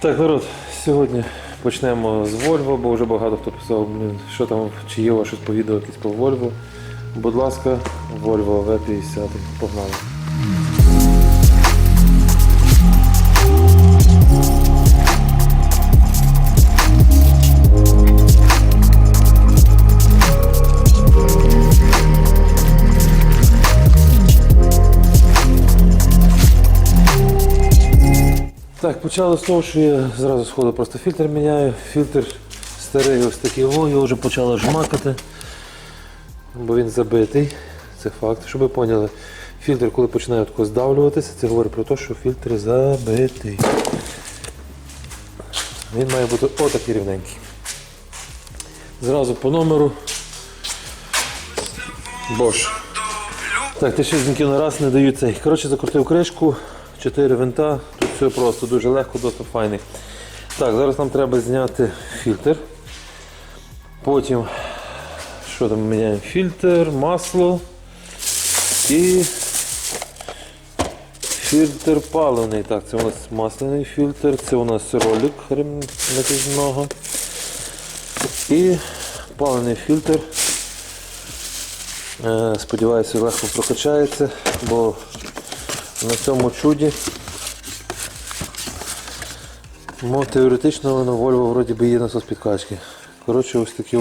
Так, народ, сьогодні почнемо з Volvo, бо вже багато хто писав, що там, чи є у вас щось по відео якесь по Volvo. Будь ласка, Volvo V50, погнали. Так, почали з того, що я зразу сходу просто фільтр міняю. Фільтр старий ось такий, о, його вже почало жмакати, бо він забитий. Це факт. Щоб ви поняли, фільтр, коли починає тако здавлюватися, це говорить про те, що фільтр забитий. Він має бути отакий рівненький. Зразу по номеру. Bosch. Так, ти на раз не дають цей. Коротше, закрутив кришку, 4 винта. Тут все просто, дуже легко, досить файний. Так, зараз нам треба зняти фільтр. Потім, що там міняємо? Фільтр, масло і фільтр паливний. Так, це у нас масляний фільтр, це у нас ролик натяжного. І паливний фільтр. Е, Сподіваюся, легко прокачається, бо на цьому чуді ну, теоретично воно Volvo вроді би є насос підкачки. Коротше, ось такий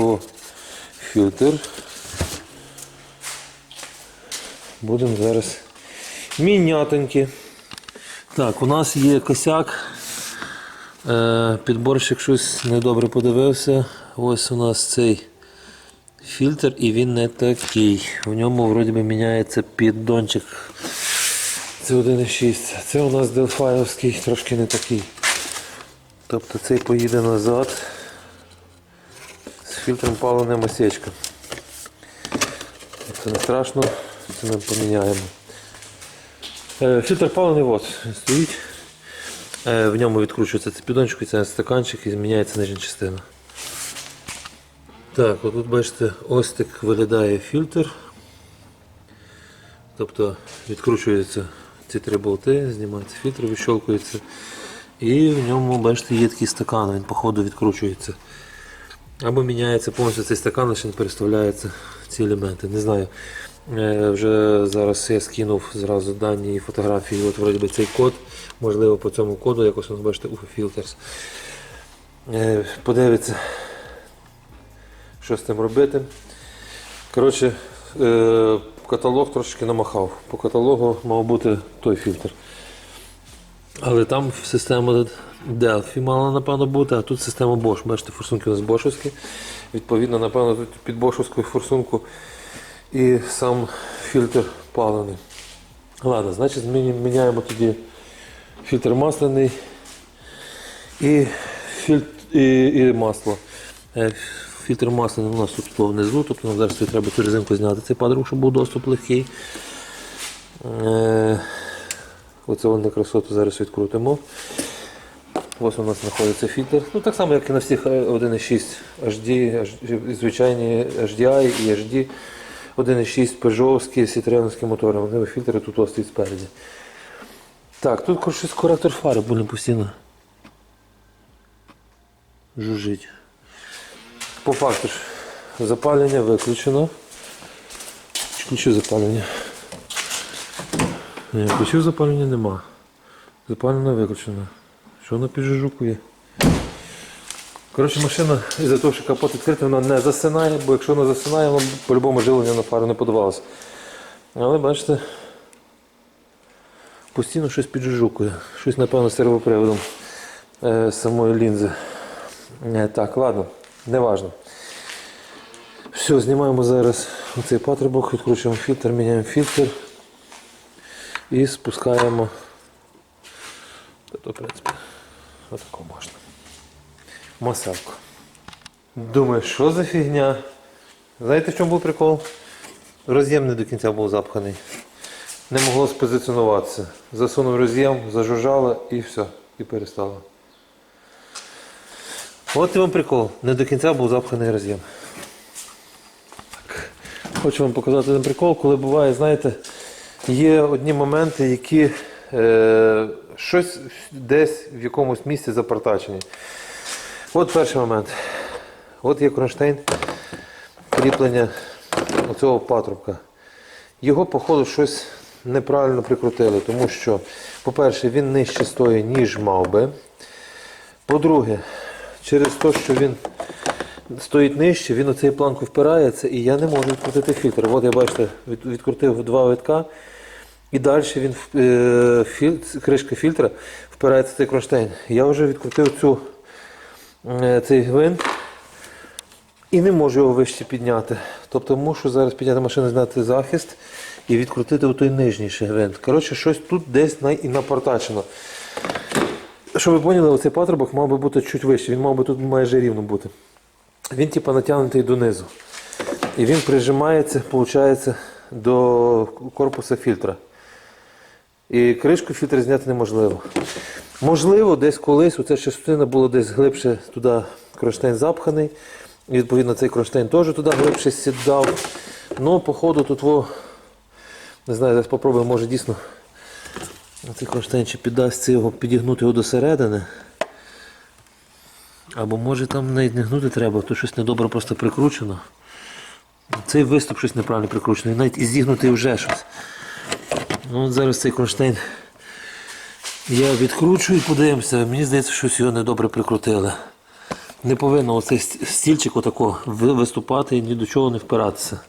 фільтр. Будемо зараз мінятенькі. Так, у нас є косяк. Е, Підборщик щось недобре подивився. Ось у нас цей фільтр і він не такий. В ньому вроді би міняється піддончик. Це 1,6. Це у нас Делфаєвський, трошки не такий. Тобто цей поїде назад з фільтром паленим осечка. Це не страшно, це ми поміняємо. Е, Фільтр палений от, стоїть. Е, В ньому відкручується і це стаканчик і зміняється нижня частина. Так, отут бачите, ось так виглядає фільтр. Тобто відкручуються ці три болти, знімається фільтр, відщолкується. І в ньому, бачите, є такий стакан, він по ходу відкручується. Або міняється повністю цей стакан, лише переставляються ці елементи. Не знаю. Е, Вже зараз я скинув зразу дані і фотографії. От вроді би цей код. Можливо, по цьому коду якось воно бачите UFO Filters. Е, Подивиться, що з тим робити. Коротше, е, каталог трошки намахав. По каталогу мав бути той фільтр. Але там система Delphi мала напевно бути, а тут система Bosch. Бачите, форсунки у нас бошовські. Відповідно, напевно, тут під бошовську форсунку і сам фільтр палений. Ладно, значить міняємо тоді фільтр масляний і, фільтр, і, і масло. Е, Фільтр масляний у нас тут внизу, тобто нам зараз треба цю резинку зняти цей падрик, щоб був доступ легкий. Е, Оце вони красоту зараз відкрутимо. Ось у нас знаходиться фільтр. Ну так само, як і на всіх 1.6 HD, HD, звичайні HDI і HD 1.6 Peugeotські Citroenські мотори. Вони фільтри тут ось стоять спереді. Так, тут коректор фари буде постійно. Жужить. По факту ж запалення виключено. Чи запалення. Ні, включив запалення нема. Запалення виключено. Що воно піджужукує? Коротше, машина із-за того, що капот відкритий, вона не засинає, бо якщо вона засинає, воно по-любому живлення на фару не подавалося. Але бачите, постійно щось піджужукує. Щось, напевно, з сервоприводом е, самої лінзи. Е, так, ладно, неважно. Все, знімаємо зараз оцей патрубок, відкручуємо фільтр, міняємо фільтр і спускаємо. Та то, в принципі, отако можна. Масельку. Думаю, що за фігня? Знаєте, в чому був прикол? Роз'єм не до кінця був запханий. Не могло спозиціонуватися. Засунув роз'єм, зажужжало і все, і перестало. От і вам прикол. Не до кінця був запханий роз'єм. Хочу вам показати один прикол, коли буває, знаєте, є одні моменти, які Е, щось десь в якомусь місці запартачені. От перший момент. От є кронштейн кріплення оцього патрубка. Його, походу, щось неправильно прикрутили, тому що, по-перше, він нижче стоїть, ніж мав би. По-друге, через те, що він стоїть нижче, він оцей планку впирається і я не можу відкрутити фільтр. От я бачите, відкрутив два витка. І далі він е, філь- кришка фільтра впирається в цей кронштейн. Я вже відкрутив цю, е, цей гвинт і не можу його вище підняти. Тобто мушу зараз підняти машину, зняти захист і відкрутити той нижній ще гвинт. Коротше, щось тут десь напортачено. Щоб ви поняли, оцей патрубок мав би бути чуть вище, він мав би тут майже рівно бути. Він типу натягнутий донизу. І він прижимається, виходить, до корпуса фільтра. І кришку фільтра зняти неможливо. Можливо, десь колись оця частина була десь глибше туди кронштейн запханий. І відповідно цей кронштейн теж туди глибше сідав. Ну, походу, тут во, не знаю, зараз попробуємо, може дійсно цей чи піддасться його підігнути його до середини. Або може там не гнути треба, то щось недобре просто прикручено. Цей виступ щось неправильно прикручений, навіть і зігнутий вже щось. Ну, от зараз цей кронштейн я відкручую і подивимося. Мені здається, щось його недобре прикрутили. Не повинно оцей стільчик отако виступати і ні до чого не впиратися.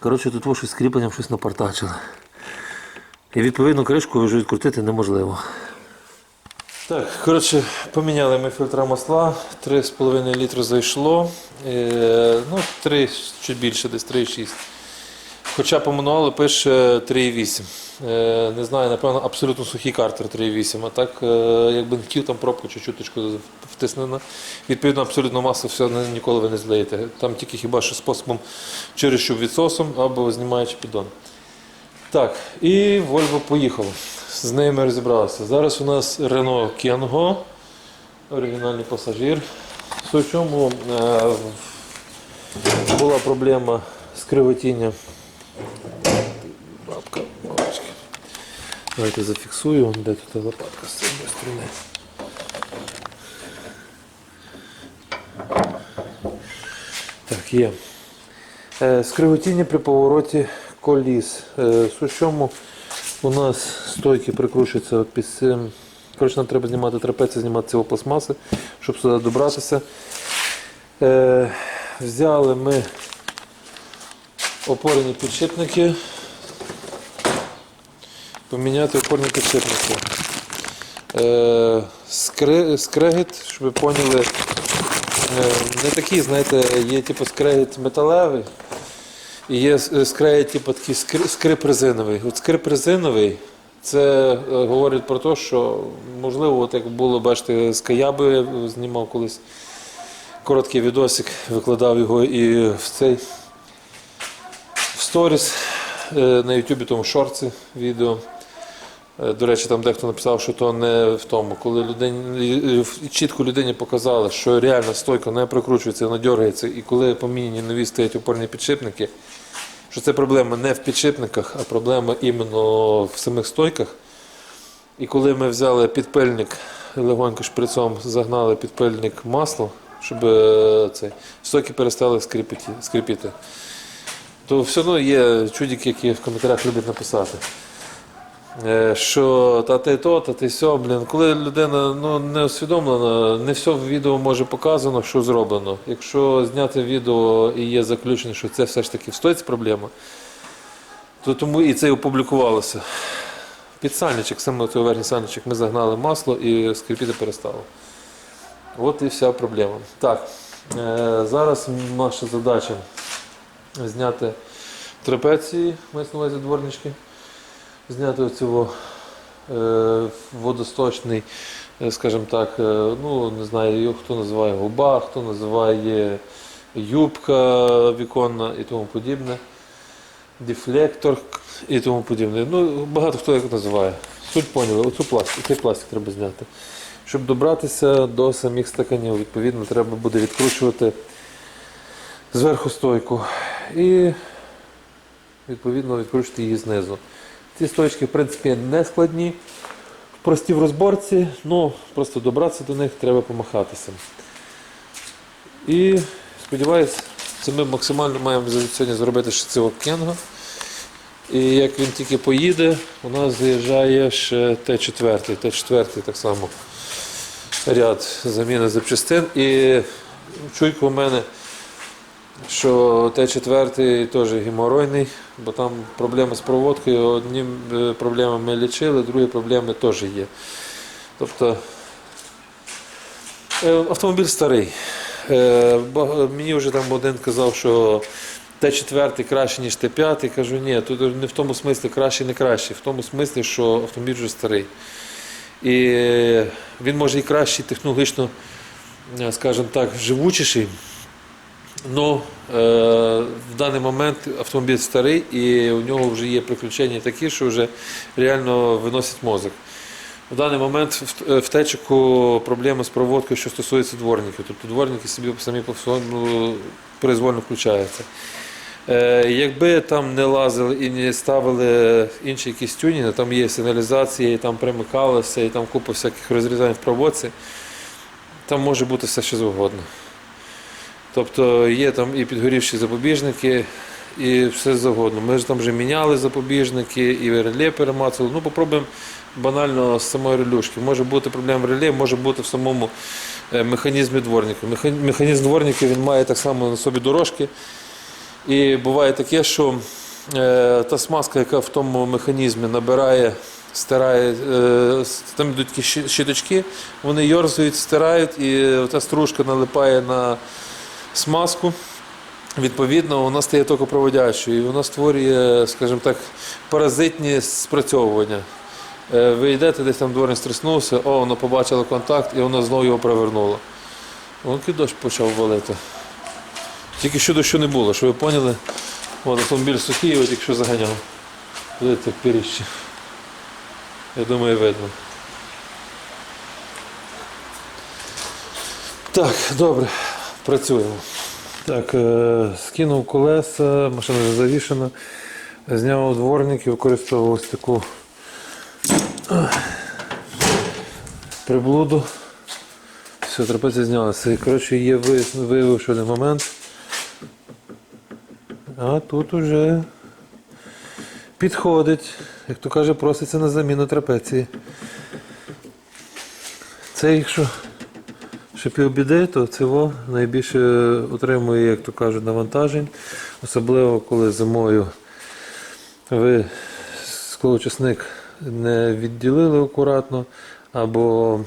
Коротше, тут щось з кріпленням щось напортачили. І відповідно кришку вже відкрутити неможливо. Так, коротше, поміняли ми фільтра масла, 3,5 літри зайшло. Е, ну, 3, чуть більше, десь 3,6. Хоча по мануалу пише 3,8. Е, не знаю, напевно, абсолютно сухий картер 3,8. А так, е, якби не хотів, там пробка чи чуточку втиснена. Відповідно, абсолютно масло все ніколи ви не злиєте. Там тільки хіба що способом через щоб відсосом або знімаючи піддон. Так, і Volvo поїхало. З ними розібралися. Зараз у нас Renault Kengo, оригінальний пасажир. В чому е, була проблема з кривотінням. Бабка, бабочка. Давайте зафіксую, де тут лопатка з цієї сторони. Так, є. Е, Скриготіння при повороті коліс. Е, чому у нас стойки прикручуються під цим. Коротше, нам треба знімати трапецію, знімати цього пластмаси, щоб сюди добратися. Е, Взяли ми опорні підшипники. Поміняти опорні підшипники. Е, Скрегіт, щоб ви поняли, не такий, знаєте, є типу скрегіт металевий. Є с- скрегіт, типу такий скри- скрип резиновий. От скрип резиновий, це е, говорить про те, що можливо, от як було, бачите, з Каяби я знімав колись короткий відосик, викладав його і в цей в сторіс е, на Ютубі, тому шорці відео. Е, До речі, там дехто написав, що то не в тому. Коли людині, чітко людині показали, що реально стойка не прикручується, вона дергається, і коли поміняні нові стоять опорні підшипники, що це проблема не в підшипниках, а проблема іменно в самих стойках. І коли ми взяли підпильник, легонько шприцом загнали підпильник масло, щоб е, цей, стойки перестали скрипіти, скрипіти, то все одно є чудики, які в коментарях люблять написати. Е, Що та ти то, та ти сьо, блін. Коли людина ну, не усвідомлена, не все в відео може показано, що зроблено. Якщо зняти відео і є заключення, що це все ж таки встоїть проблема, то тому і це і опублікувалося. Під сальничок, саме цей верхній сальничок, ми загнали масло і скрипіти перестало. От і вся проблема. Так, е, зараз наша задача зняти трапеції, мається на увазі дворнички зняти оцього е, водосточний, е, скажімо так, е, ну не знаю, хто називає губа, хто називає юбка віконна і тому подібне, дефлектор і тому подібне. Ну, багато хто як називає. Суть поняли, оцю пластик, цей пластик треба зняти. Щоб добратися до самих стаканів, відповідно, треба буде відкручувати зверху стойку і відповідно відкручувати її знизу. Ці стоечки, в принципі, не складні, прості в розборці, ну просто добратися до них треба помахатися. І сподіваюсь, це ми максимально маємо сьогодні зробити ще цього кенга. І як він тільки поїде, у нас заїжджає ще Т4, Т4 так само ряд заміни запчастин. І чуйка у мене, що Т4 теж геморойний, бо там проблеми з проводкою. Одні е, проблеми ми лічили, другі проблеми теж є. Тобто е, автомобіль старий. Е, Мені вже там один казав, що Т4 краще, ніж Т5. Кажу, ні, тут не в тому смислі краще, не краще, в тому смислі, що автомобіль вже старий. І він може і кращий технологічно, скажімо так, живучіший. Але в даний момент автомобіль старий і у нього вже є приключення такі, що вже реально виносять мозок. В даний момент в- в течику проблеми з проводкою, що стосується дворників. Тобто дворники собі самі по своєму произвольно включаються. Е, Якби там не лазили і не ставили інші якісь тюнінги, там є сигналізація, і там примикалося, і там купа всяких розрізань в проводці, там може бути все що завгодно. Тобто є там і підгорівші запобіжники, і все завгодно. Ми ж там вже міняли запобіжники, і реле перемацали. Ну, попробуємо банально з самої релюшки. Може бути проблема в реле, може бути в самому е, механізмі дворника. Механізм дворника він має так само на собі дорожки. І буває таке, що е, та смазка, яка в тому механізмі набирає, стирає, е, там йдуть такі щіточки, вони йорзують, стирають, і та стружка налипає на смазку. Відповідно, вона стає токопроводящою, і вона створює, скажімо так, паразитні спрацьовування. Е, Ви йдете, десь там дворник стриснувся, о, воно побачило контакт і воно знову його привернуло. Вон дощ почав валити. Тільки що дощу не було, що ви поняли? Вон автомобіль сухий, його тільки що заганяв. Видите, піріще. Я думаю, видно. Так, добре, працюємо. Так, е, скинув колеса, машина вже завішена, зняв дворник і використовував ось таку е, приблуду. Все, трапеція знялася. І коротше є виявив один момент. А тут уже підходить, як то каже, проситься на заміну трапеції. Це якщо півбіди, то цього найбільше отримує, як то кажуть, навантажень, особливо коли зимою ви склочасник не відділили акуратно, або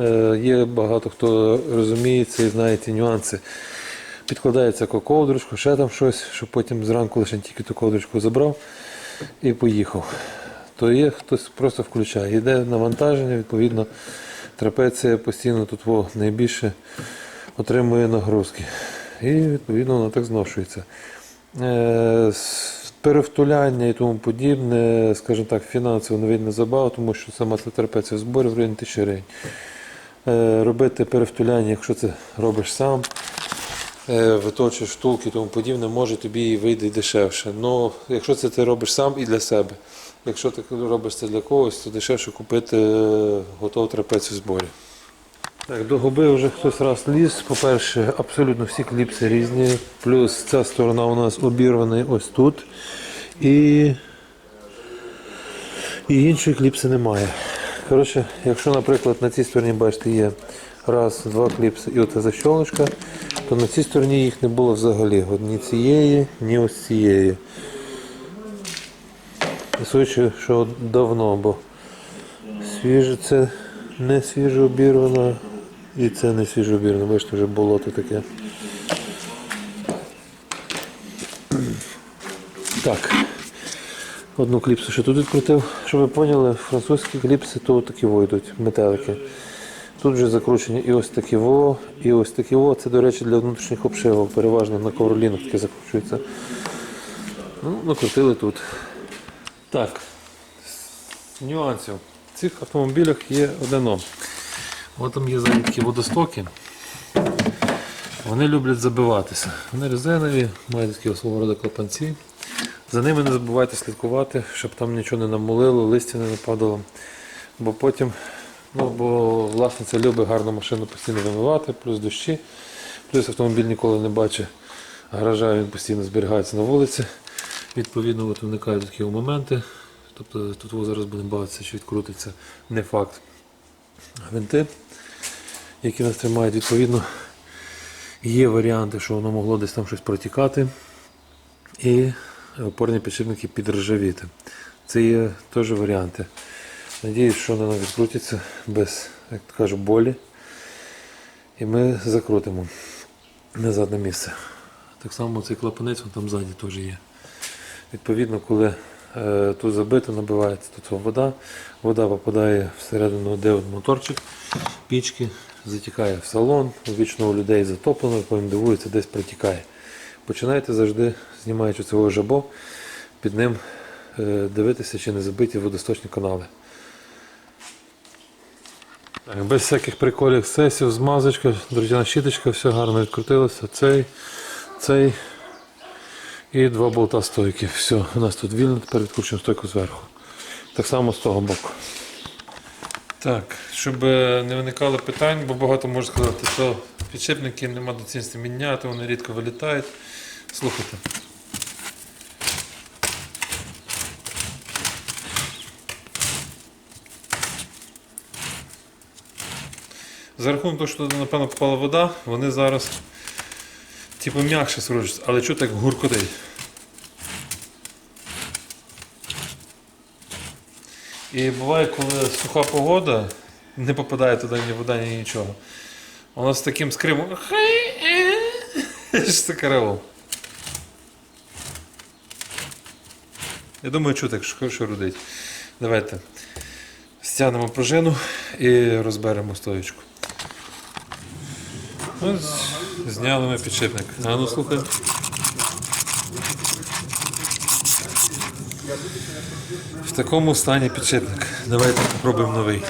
е, є багато хто розуміється і знає ці нюанси. Підкладається яку ковдручку, ще там щось, щоб потім зранку лише тільки ту ковдручку забрав і поїхав. То є хтось просто включає. Йде навантаження, відповідно, трапеція постійно тут найбільше отримує нагрузки. І відповідно вона так зношується. Е, Перевтуляння і тому подібне, скажімо так, фінансово навіть не забагато, тому що сама ця трапеція в зборі в районі тисячі гривень. Е, Робити перевтуляння, якщо це робиш сам, е, виточуєш втулки і тому подібне, може тобі і вийде дешевше. Ну, якщо це ти робиш сам і для себе. Якщо ти робиш це для когось, то дешевше купити е, готову трапецію в зборі. Так, до губи вже хтось раз ліз. По-перше, абсолютно всі кліпси різні. Плюс ця сторона у нас обірвана ось тут. І, і іншої кліпси немає. Коротше, якщо, наприклад, на цій стороні, бачите, є раз, два кліпси і оця защолочка, то на цій стороні їх не було взагалі. Ні цієї, ні ось цієї. І що давно, бо свіже це не свіжо обірвано, і це не свіжо обірвано. Бачите, вже болото таке. Так. Одну кліпсу ще тут відкрутив. Щоб ви поняли, французькі кліпси то такі йдуть, метелики. Тут вже закручені і ось такі во, і ось такі во. Це, до речі, для внутрішніх обшивок, переважно на ковролінах таке закручується. Ну, накрутили тут. Так, нюансів. В цих автомобілях є одно. От там є такі водостоки. Вони люблять забиватися. Вони резинові, мають такі свого роду клапанці. За ними не забувайте слідкувати, щоб там нічого не намолило, листя не нападало. Бо потім, ну, бо власниця любить гарну машину постійно вимивати, плюс дощі, плюс автомобіль ніколи не бачить гаража, він постійно зберігається на вулиці. Відповідно, от виникають такі моменти. Тобто тут зараз будемо бавитися, що відкрутиться не факт. Гвинти, які нас тримають, відповідно, є варіанти, що воно могло десь там щось протікати. І опорні підшипники підржавіти. Це є теж варіанти. Надіюсь, що воно відкрутиться без, як то кажу, болі. І ми закрутимо назад на місце. Так само цей клапанець вон там ззаді теж є. Відповідно, коли е, тут забито, набивається тут вода, вода попадає всередину, де от моторчик, пічки, затікає в салон, вічно у людей затоплено, потім дивується, десь протікає. Починайте завжди, знімаючи цього жабо, під ним е, дивитися, чи не забиті водосточні канали. Так, без всяких приколів сесів, змазочка, друзяна щіточка, все гарно відкрутилося. Цей, цей і два болта стойки. Все, у нас тут вільно, тепер відкручуємо стойку зверху. Так само з того боку. Так, щоб е, не виникало питань, бо багато можуть сказати, що підшипники нема доцільності міняти, вони рідко вилітають. Слухайте. За рахунок того, що туди, напевно, попала вода, вони зараз типу м'якше скручуються, але чути як гуркотить. І буває, коли суха погода, не попадає туди ні вода, ні нічого. Воно з таким скримом. Що. Я думаю, що, що родить. Давайте стягнемо пружину і розберемо стоєчку. Ось, зняли ми підшипник. А ну слухай. В такому стані підшипник. Давайте спробуємо новий.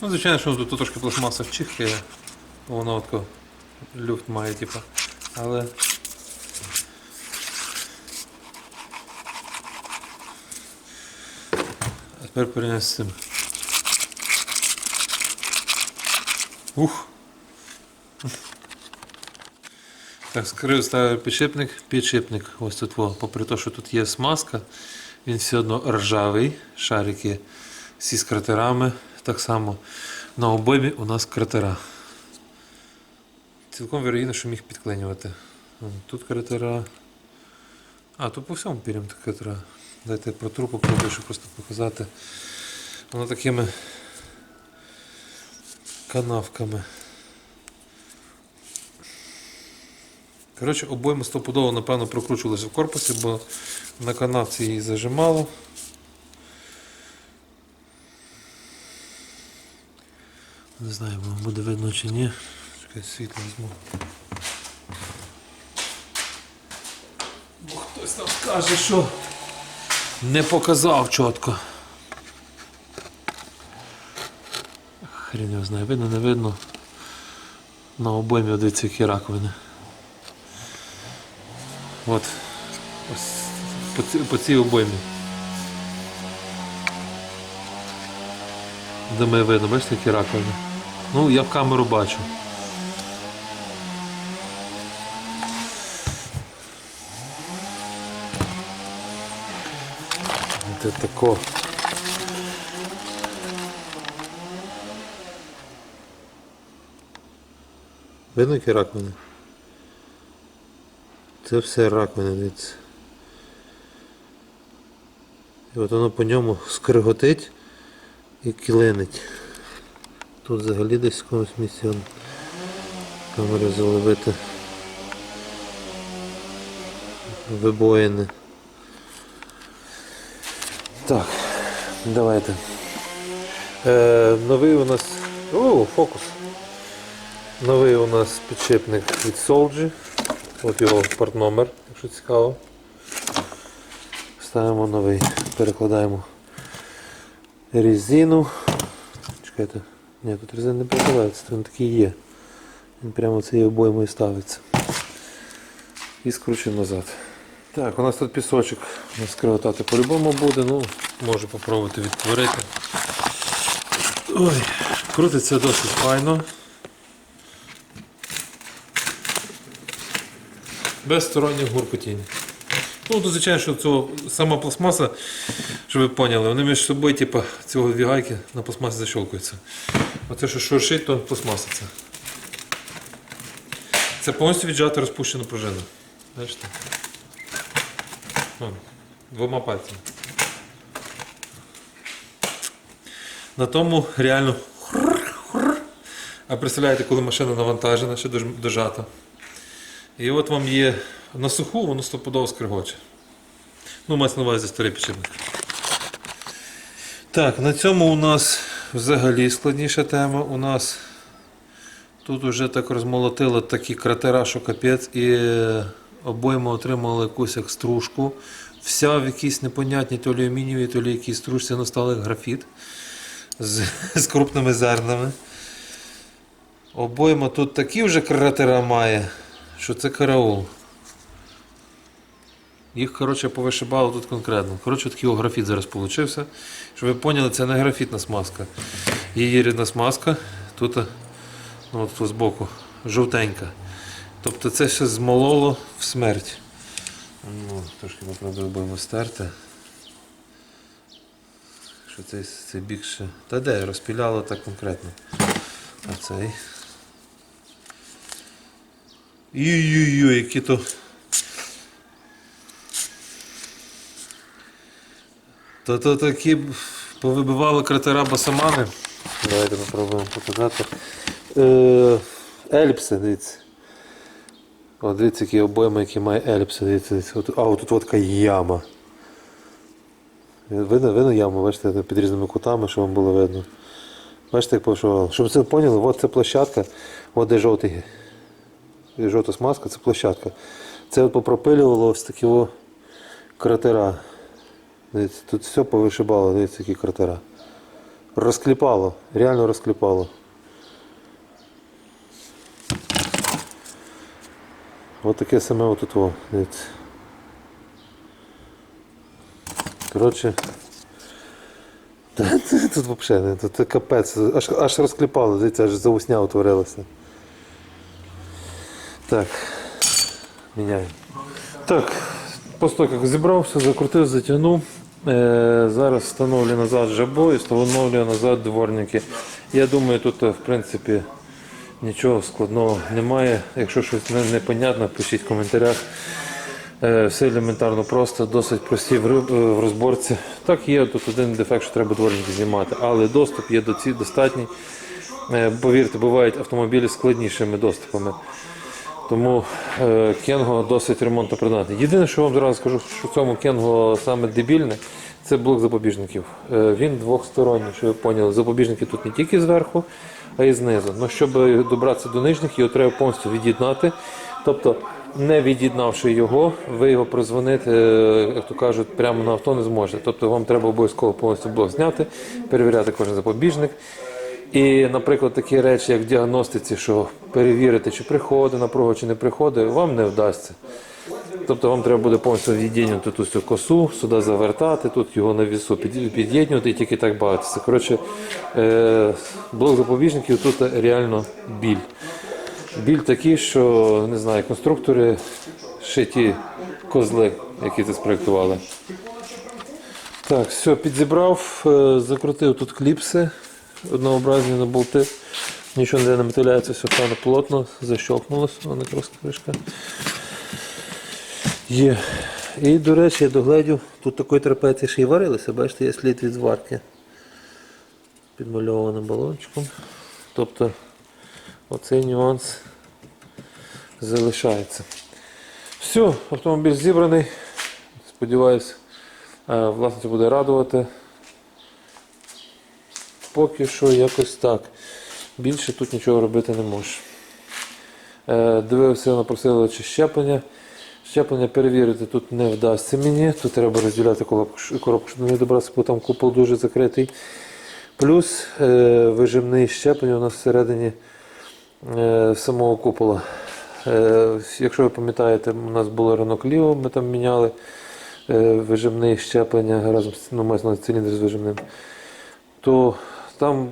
Ну, звичайно, що тут трошки пластмаса вчихає, воно тако люфт має, типу. Але. А тепер порівняй з цим. Ух! Так, скрив ставив підшипник, підшипник. Ось тут, во, попри те, що тут є смазка, він все одно ржавий, шарики всі з кратерами. Так само на обоймі у нас кратера. Цілком вірогідно, що міг підклинювати. Тут кратера. А, тут по всьому пірям кратера. Дайте про тру попробую, щоб просто показати. Воно такими канавками. Коротше, обойми стопудово, напевно, прокручувалися в корпусі, бо на канавці її зажимало. Не знаю, буде видно чи ні. Чекай, світло візьму. Бо хтось там скаже, що не показав чітко. Хрін його знає, видно, не видно. На обоймі дивіться, які раковини. От. Ось по, ці- по цій обоймі. Думаю, видно, бачите, які раковини. Ну, я в камеру бачу. Це тако. Видно, які раковини? Це все раковини, дивіться. І от воно по ньому скриготить і килинить. Тут взагалі десь в якомусь місці камеру заловити. Вибоїни. Так, давайте. Е, новий у нас... О, фокус. Новий у нас підшипник від Solgy. От його партномер, якщо цікаво. Ставимо новий, перекладаємо резину. Чекайте, ні, тут резина не перекладається, він такий є. Він прямо цією обоймою ставиться. і скручуємо назад. Так, у нас тут пісочок скриготати по-любому буде, ну, можу попробувати відтворити. Ой, крутиться досить файно. Без сторонніх гуркотінь. Ну, то звичайно, що цього сама пластмаса, щоб ви поняли, вони між собою, типу, цього дві гайки на пластмасі защолкуються. Оце, що шуршить, то пластмаса це. Це повністю віджата розпущена пружина. Бачите? Двома пальцями. На тому реально. А представляєте, коли машина навантажена, ще дож- дожата. І от вам є на суху, воно стопудово скригоче. Ну, мається на увазі старий підшипник. Так, на цьому у нас взагалі складніша тема. У нас тут вже так розмолотило такі кратера, що капець, і е, обойми отримали якусь як стружку. Вся в якійсь непонятній то лі алюмінієвій, то лі якійсь стружці настали графіт з, з крупними зернами. Обойма тут такі вже кратера має, що це караул. Їх, коротше, повишибало тут конкретно. Коротше, такий графіт зараз получився. Щоб ви поняли, це не графітна смазка. Її рідна смазка. Тут, ну, от тут збоку, жовтенька. Тобто це ще змололо в смерть. Ну, трошки попробуємо будемо стерти. Що цей, цей бік ще. Та де, розпіляло так конкретно. А Ой-ой-ой, які то. То то такі повибивали кратера басамани. Давайте попробуємо показати. Е, ельпси, дивіться. О, дивіться, які обойми, які має ельпси. Дивіться. От, а, от тут от така яма. Видно, видно яму, бачите, під різними кутами, щоб вам було видно. Бачите, як пошувало. Щоб це поняли, от це площадка, от де жовтий, жовта смазка, це площадка. Це от попропилювало ось такі о кратера. Дивіться, тут все повишибало, дивіться, які кратера. Розкліпало, реально розкліпало. Ось таке саме отут. Дивіться. Коротше. Тут взагалі тут капець, аж, аж розкліпало, дивіться, аж заусня утворилася. Так, міняємо. Так, того, як зібрався, закрутив, затягнув. Е, зараз встановлюю назад жабо і встановлюю назад дворники. Я думаю, тут е, в принципі нічого складного немає. Якщо щось непонятно, пишіть в коментарях. Е, Все елементарно просто, досить прості в розборці. Так, є тут один дефект, що треба дворники знімати, але доступ є до ці достатній. Повірте, бувають автомобілі з складнішими доступами. Тому е, Кенго досить ремонтопридатний. Єдине, що вам зразу скажу, що в цьому Кенго саме дебільне, це блок запобіжників. Е, він двохсторонній, щоб ви поняли. Запобіжники тут не тільки зверху, а й знизу. Ну, щоб добратися до нижніх, його треба повністю від'єднати. Тобто, не від'єднавши його, ви його прозвонити, е, як то кажуть, прямо на авто не зможете. Тобто вам треба обов'язково повністю блок зняти, перевіряти кожен запобіжник. І, наприклад, такі речі, як в діагностиці, що перевірити, чи приходить напруга, чи не приходить, вам не вдасться. Тобто вам треба буде повністю від'єднувати ту всю косу, сюди завертати, тут його на вісу під- під'єднувати і тільки так бавитися. Коротше, е, блок запобіжників тут реально біль. Біль такий, що не знаю, конструктори шиті козли, які це спроєктували. Так, все, підзібрав, е, закрутив тут кліпси однообразні на болти. Нічого не наметиляється, все файно плотно, защелкнулося, вона якраз кришка. Є. І, до речі, я догледів, тут такої трапеції ще й варилися, бачите, є слід від зварки. Підмальованим балончиком. Тобто оцей нюанс залишається. Все, автомобіль зібраний. Сподіваюсь, е, власниця буде радувати. Поки що якось так. Більше тут нічого робити не можеш. Е, Дивився, напросили чи щеплення. Щеплення перевірити тут не вдасться мені. Тут треба розділяти коробку, щоб не добратися, бо там купол дуже закритий. Плюс е, вижимний щеплення у нас всередині е, самого купола. Якщо ви пам'ятаєте, у нас було ранок ліво, ми там міняли е, вижимний щеплення разом з ну, циліндр з вижимним, то там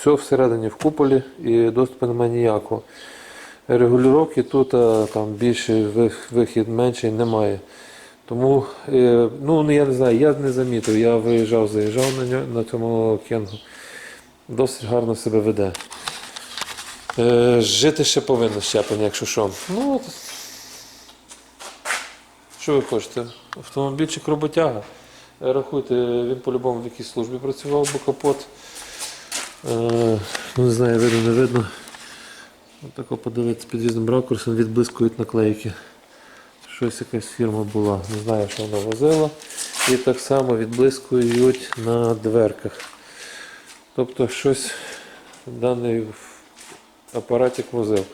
все всередині в куполі і доступу немає ніякого. Регулювання тут там більший вихід менший немає. Тому, е, ну я не знаю, я не замітив, я виїжджав, заїжджав на, ньо- на цьому кенгу. Досить гарно себе веде. Е, жити ще повинно щеплення, якщо що. Ну, от. Що ви хочете? Автомобільчик роботяга. Рахуйте, він по-любому в якійсь службі працював, бо капот. Е, ну, не знаю, видно, не видно. Отако подивитися під різним ракурсом, відблискують наклейки. Щось якась фірма була, не знаю, що вона возила. І так само відблискують на дверках. Тобто щось даний апаратик возив.